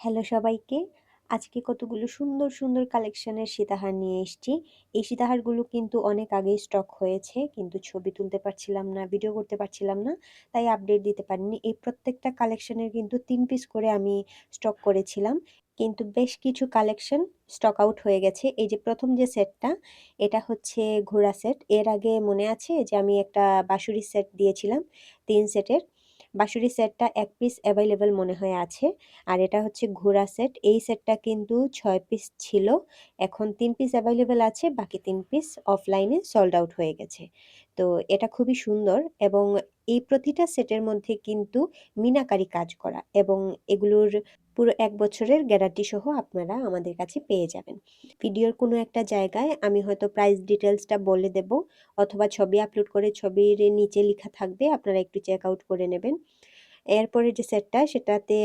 Hello সবাইকে। আজকে কতগুলো সুন্দর সুন্দর কালেকশনের সীতাহার নিয়ে এসেছি। এই সীতাহারগুলো কিন্তু অনেক আগেই স্টক হয়েছে, কিন্তু ছবি তুলতে পারছিলাম না ভিডিও করতে পারছিলাম না, তাই আপডেট দিতে পারিনি। এই প্রত্যেকটা কালেকশনের কিন্তু তিন পিস করে আমি স্টক করেছিলাম, কিন্তু বেশ কিছু কালেকশন স্টক আউট হয়ে গেছে। এই যে প্রথম যে সেটটা এটা হচ্ছে ঘোড়া সেট এর আগে মনে আছে যে আমি একটা বাঁশুরি সেট দিয়েছিলাম, তিন সেটের বাঁশুরি সেটটা এক পিস অ্যাভেলেবেল মনে হয় আছে। আর এটা হচ্ছে ঘোড়া সেট। এই সেটটা কিন্তু ছয় পিস ছিল। এখন তিন পিস অ্যাভেলেবেল আছে, বাকি তিন পিস অফলাইনে সল্ড আউট হয়ে গেছে। তো এটা খুবই সুন্দর এবং এই প্রতিটা সেটের মধ্যে কিন্তু মিনাকারি কাজ করা এবং এগুলোর পুরো এক বছরের গ্যারান্টি সহ আপনারা আমাদের কাছে পেয়ে যাবেন। ভিডিওর কোনো একটা জায়গায় আমি হয়তো প্রাইস ডিটেলসটা বলে দেব অথবা ছবি আপলোড করে ছবির নিচে লেখা থাকবে, আপনারা একটু চেক আউট করে নেবেন। এরপরে যে সেটটা সেটাতে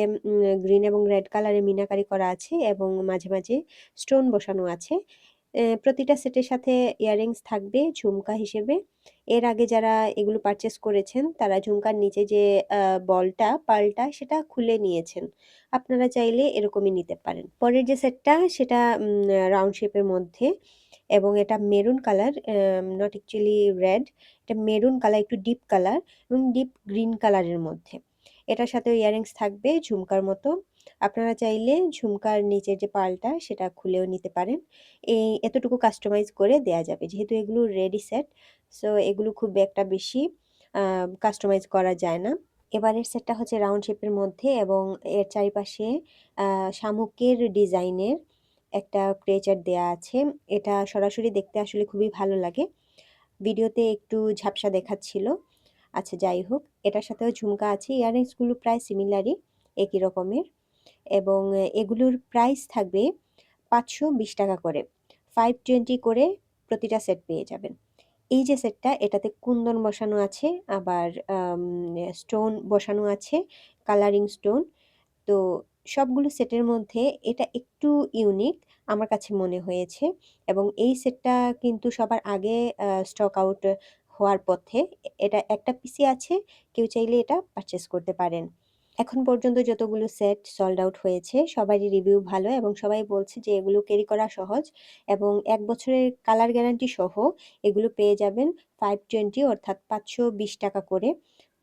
গ্রিন এবং রেড কালারে মিনাকারি করা আছে এবং মাঝে মাঝে স্টোন বসানো আছে। প্রতিটা সেটের সাথে ইয়াররিংস থাকবে ঝুমকা হিসেবে। এর আগে যারা এগুলো পারচেস করেছেন, তারা ঝুমকার নিচে যে বলটা, পালটা, সেটা খুলে নিয়েছেন। আপনারা চাইলে এরকমই নিতে পারেন। পরের যে সেটটা, সেটা রাউন্ড শেপের মধ্যে এবং এটা maroon colour not actually red এটা মেরুন কালার একটু ডিপ কালার এবং ডিপ গ্রিন কালারের মধ্যে। এটার সাথে ইয়াররিংস থাকবে ঝুমকার মতো। আপনারা চাইলে ঝুমকার নিচের যে পালটা সেটা খুলেও নিতে পারেন। এই এতটুকু কাস্টমাইজ করে দেয়া যাবে। যেহেতু এগুলো রেডি সেট সো এগুলো খুব একটা বেশি কাস্টমাইজ করা যায় না। এবারের সেটটা হচ্ছে রাউন্ড শেপের মধ্যে এবং এর চারিপাশে শামুকের ডিজাইনের একটা ক্রেচার দেয়া আছে। এটা সরাসরি দেখতে আসলে খুবই ভালো লাগে। ভিডিওতে একটু ঝাপসা দেখাচ্ছিল। আচ্ছা যাই হোক, এটার সাথেও ঝুমকা আছে। ইয়াররিংসগুলো প্রায় সিমিলারই একই রকমের। এবং এগুলোর প্রাইস থাকবে পাঁচশো বিশ টাকা করে। ফাইভ টোয়েন্টি করে প্রতিটা সেট পেয়ে যাবেন। এই যে সেটটা এটাতে কুন্দন বসানো আছে, আবার স্টোন বসানো আছে কালারিং স্টোন তো সবগুলো সেটের মধ্যে এটা একটু ইউনিক আমার কাছে মনে হয়েছে এবং এই সেটটা কিন্তু সবার আগে স্টক আউট হওয়ার পথে এটা একটা পিসি আছে, কেউ চাইলে এটা পারচেস করতে পারেন। এখন পর্যন্ত যতগুলো সেট সল্ড আউট হয়েছে, সবারই রিভিউ ভালো এবং সবাই বলছে যে এগুলো ক্যারি করা সহজ এবং এক বছরের কালার গ্যারান্টি সহ এগুলো পেয়ে যাবেন ফাইভ টোয়েন্টি অর্থাৎ পাঁচশো বিশ টাকা করে।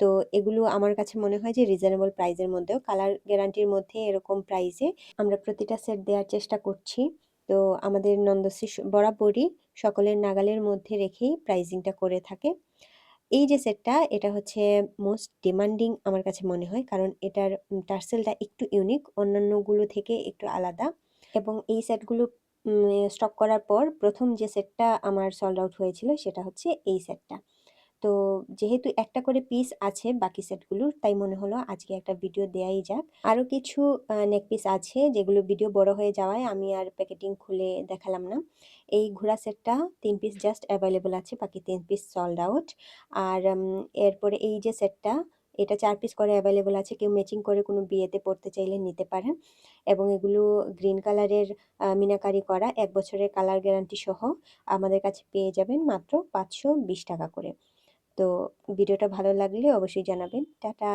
তো এগুলো আমার কাছে মনে হয় যে রিজনেবল প্রাইজের মধ্যেও কালার গ্যারান্টির মধ্যে এরকম প্রাইসে আমরা প্রতিটা সেট দেওয়ার চেষ্টা করছি। তো আমাদের নন্দশ্রী বরাবরই সকলের নাগালের মধ্যে রেখেই প্রাইজিংটা করে থাকে। এই যে সেটটা এটা হচ্ছে মোস্ট ডিমান্ডিং আমার কাছে মনে হয়। কারণ এটার টার্সেলটা একটু ইউনিক অন্যান্যগুলো থেকে একটু আলাদা। এবং এই সেটগুলো স্টক করার পর প্রথম যে সেটটা আমার সল্ড আউট হয়েছিল, সেটা হচ্ছে এই সেটটা তো যেহেতু একটা করে পিস আছে বাকি সেটগুলোর তাই মনে হলো আজকে একটা ভিডিও দেয়াই যাক। আরও কিছু নেক পিস আছে যেগুলো ভিডিও বড় হয়ে যাওয়ায় আমি আর প্যাকেটিং খুলে দেখালাম না। এই ঘোড়া সেটটা তিন পিস জাস্ট অ্যাভেলেবল আছে, বাকি তিন পিস সল্ড আউট আর এরপরে এই যে সেটটা এটা চার পিস করে অ্যাভেলেবল আছে, কেউ ম্যাচিং করে কোনো বিয়েতে পড়তে চাইলে নিতে পারেন। এবং এগুলো গ্রিন কালারের মিনাকারি করা, এক বছরের কালার গ্যারান্টি সহ আমাদের কাছে পেয়ে যাবেন মাত্র পাঁচশো বিশ টাকা করে। তো ভিডিওটা ভালো লাগলে অবশ্যই জানাবেন। টাটা।